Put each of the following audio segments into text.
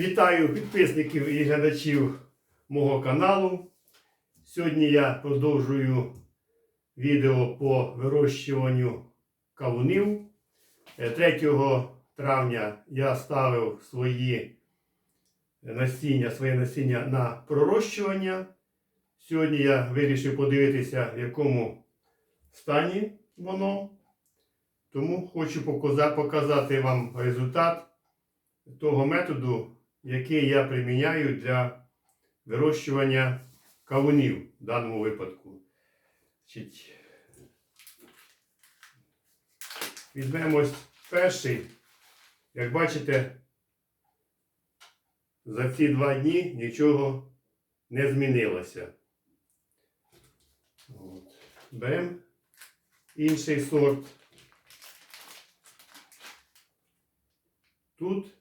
Вітаю підписників і глядачів мого каналу. Сьогодні я продовжую відео по вирощуванню кавунів. Е, 3 травня я ставив свої насіння, своє насіння на пророщування. Сьогодні я вирішив подивитися, в якому стані воно. Тому хочу показати вам результат того методу, який я приміняю для вирощування кавунів в даному випадку. Значить, Візьмемо перший. Як бачите, за ці два дні нічого не змінилося. От. Беремо інший сорт. Тут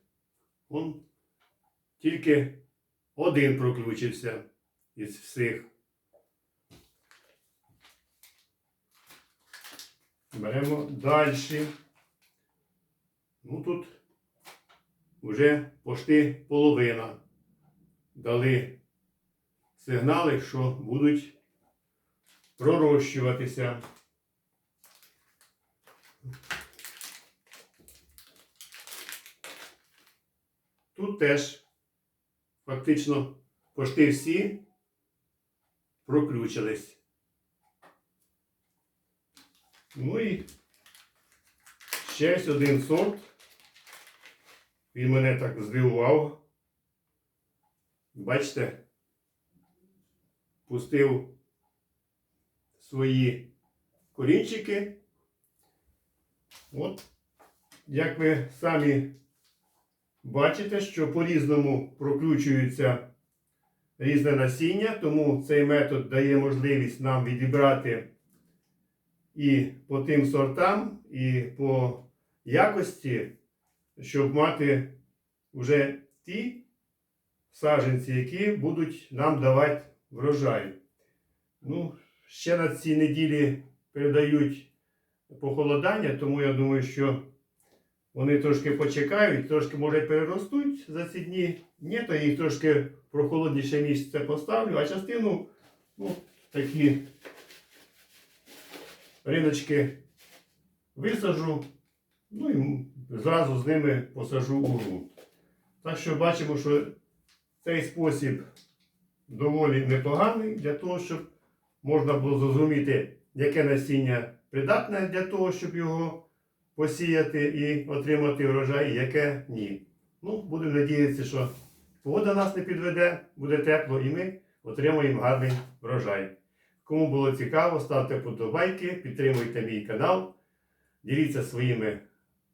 он тільки один проключився із всіх. Беремо далі. Ну тут вже почти половина дали сигнали, що будуть пророщуватися. Тут теж фактично почти всі проключились. Ну і ще один сорт. Він мене так здивував. Бачите, пустив свої корінчики. От, як ви самі бачите, що по-різному проключується різне насіння, тому цей метод дає можливість нам відібрати і по тим сортам, і по якості, щоб мати вже ті саджанці, які будуть нам давати врожай. Ну, ще на цій неділі передають похолодання, тому я думаю, що вони трошки почекають, трошки може переростуть за ці дні. Ні, то їх трошки прохолодніше місце поставлю, а частину ну, такі риночки висаджу, ну і зразу з ними посажу у ґрунт. Так що бачимо, що цей спосіб доволі непоганий для того, щоб можна було зрозуміти, яке насіння придатне для того, щоб його посіяти і отримати врожай, яке ні. Ну, будемо надіятися, що погода нас не підведе, буде тепло і ми отримаємо гарний врожай. Кому було цікаво, ставте подобайки, підтримуйте мій канал, діліться своїми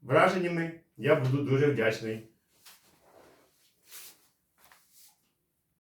враженнями. Я буду дуже вдячний.